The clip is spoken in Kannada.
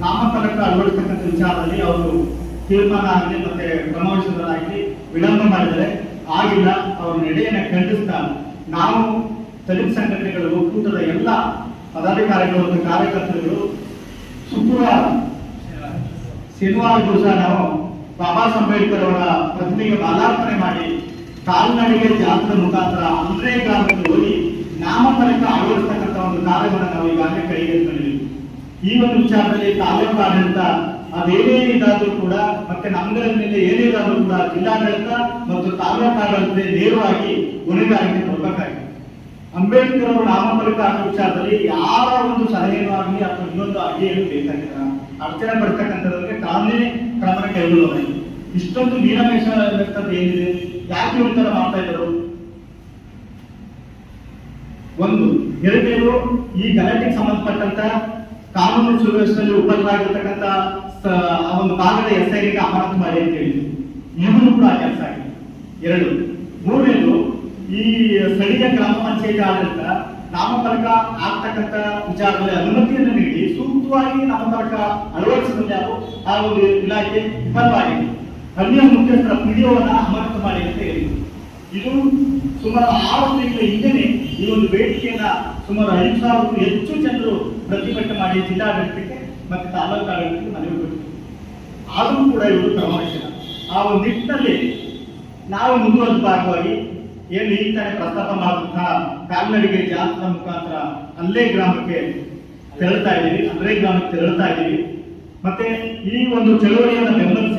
ನಾಮಫಲಕ ಅಳವಡಿಸತಕ್ಕಂಥ ವಿಚಾರದಲ್ಲಿ ಅವರು ತೀರ್ಮಾನ ಆಗಲಿ ಮತ್ತೆ ಕ್ರಮವಹಿಸೋದಾಗಲಿ ವಿಳಂಬ ಮಾಡಿದರೆ ಆಗಿಲ್ಲ, ಅವರ ನಡೆಯನ್ನ ಖಂಡಿಸ್ತಾ ನಾವು ದಲಿತ ಸಂಘಟನೆಗಳು ಒಕ್ಕೂಟದ ಎಲ್ಲ ಪದಾಧಿಕಾರಿಗಳು ಮತ್ತು ಕಾರ್ಯಕರ್ತರುಗಳು ಶುಕ್ರವಾರ ಶನಿವಾರ ದಿವಸ ನಾವು ಬಾಬಾ ಸಾಹೇಬ್ ಅಂಬೇಡ್ಕರ್ ಅವರ ಪ್ರತಿಮೆಗೆ ಮಾಲಾರ್ಪಣೆ ಮಾಡಿ ಕಾಲ್ನಡಿಗೆ ಜಾತ್ರೆ ಮುಖಾಂತರ ಅಂದ್ರೆ ಗ್ರಾಮಕ್ಕೆ ಹೋಗಿ ನಾಮಫಲಕ ಅಳವಡಿಸ್ತಕ್ಕಂಥ ಒಂದು ಕಾರ್ಯವನ್ನು ನಾವು ಈಗಾಗಲೇ ಕೈಗೆತ್ತಿದ್ದೀವಿ ಈ ಒಂದು ವಿಚಾರದಲ್ಲಿ ತಾಲೂಕು ಆಡಳಿತ ಅದೇನೇ ಇದಾದ್ರೂ ಕೂಡ, ಮತ್ತೆ ನಮ್ಗಳಿಂದ ಏನೇ ಇದಾದ್ರೂ ಕೂಡ ಜಿಲ್ಲಾಡಳಿತ ಮತ್ತು ತಾಲೂಕು ಆಡಳಿತ ನೇರವಾಗಿ ಹೊಣೆಗಾರಿಕೆ ಕೊಡಬೇಕಾಗಿದೆ. ಅಂಬೇಡ್ಕರ್ ಅವರು ನಾಮಫಲಕ ಹಾಕೋ ವಿಚಾರದಲ್ಲಿ ಯಾರ ಒಂದು ಸಲಹೆನೂ ಆಗಲಿ ಅಥವಾ ಇನ್ನೊಂದು ಅಡಿಯನ್ನು ಬೇಕಾಗಿಲ್ಲ. ಅಡಚಣೆ ಪಡ್ತಕ್ಕಂಥದ್ದಕ್ಕೆ ಕಾನೂನೇ ಕ್ರಮ ಕೈಗೊಳ್ಳೋದಾಗಿ ಇಷ್ಟೊಂದು ನೀಲಮೇಷ ವ್ಯಕ್ತತೆ ಏನಿದೆ? ಯಾಕೆ ಈ ಥರ ಮಾಡ್ತಾ ಇದ್ದರು? ಒಂದು ಎರಡನೇದು ಈ ಗಲಾಟೆಗೆ ಸಂಬಂಧಪಟ್ಟಂತ ಕಾನೂನು ಸುವ್ಯವಸ್ಥೆಯಲ್ಲಿ ಉಪಯೋಗವಾಗಿರ್ತಕ್ಕಂಥ ಆ ಒಂದು ಭಾಗದ ಎಸ್ ಐಗೆ ಮಾಡಿ ಅಂತ ಹೇಳಿದ್ರು. ಇವನು ಕೂಡ ಕೆಲಸ ಆಗಿದೆ. ಎರಡು, ಮೂರನೇದು, ಈ ಸ್ಥಳೀಯ ಗ್ರಾಮ ಪಂಚಾಯತಿ ಆಡಳಿತ ನಾಮಫಲಕ ಆಗ್ತಕ್ಕಂಥ ವಿಚಾರದಲ್ಲಿ ಅನುಮತಿಯನ್ನು ನೀಡಿ ಸೂಕ್ತವಾಗಿ ನಾಮಫಲಕ ಅಳವಡಿಸಿದಲ್ಲಿ ಆ ಒಂದು ಇಲಾಖೆ ವಿಫಲವಾಗಿದೆ ಅಲ್ಲಿಯ ಮುಖ್ಯಸ್ಥರ ಪಿಡಿಯೋವನ್ನು ಅಮರ್ಥ ಮಾಡಿ ಅಂತ ಹೇಳಿದ್ರು. ಇದು ಸುಮಾರು ಆರು ತಿಂಗಳ ಹಿಂದೆನೆ ಈ ಒಂದು ಬೇಡಿಕೆಯನ್ನ ಸುಮಾರು ಐದು ಸಾವಿರಕ್ಕೂ ಹೆಚ್ಚು ಜನರು ಪ್ರತಿಭಟನೆ ಮಾಡಿ ಜಿಲ್ಲಾಡಳಿತಕ್ಕೆ ಮತ್ತೆ ತಾಲೂಕು ಆಡಳಿತಕ್ಕೆ ಮನವಿ ಕೊಟ್ಟಿದ್ರು. ಆದರೂ ಕೂಡ ಇವರು ಕ್ರಮ ಆ ಒಂದು ನಿಟ್ಟಿನಲ್ಲಿ ನಾವು ಮುಂದುವರೆದ ಭಾಗವಾಗಿ ಏನು ಈ ತಾನೇ ಪ್ರಸ್ತಾಪ ಮಾಡುತ್ತಾ ಕಾಲ್ನಡಿಗೆ ಜಾತ್ರ ಮುಖಾಂತರ ಅಲ್ಲೇ ಗ್ರಾಮಕ್ಕೆ ತೆರಳ್ತಾ ಇದ್ದೀವಿ, ಅಲ್ಲೇ ಗ್ರಾಮಕ್ಕೆ ತೆರಳ್ತಾ ಇದ್ದೀವಿ. ಮತ್ತೆ ಈ ಒಂದು ಚಳುವಳಿಯನ್ನು ಬೆಂಬಲಿಸಿ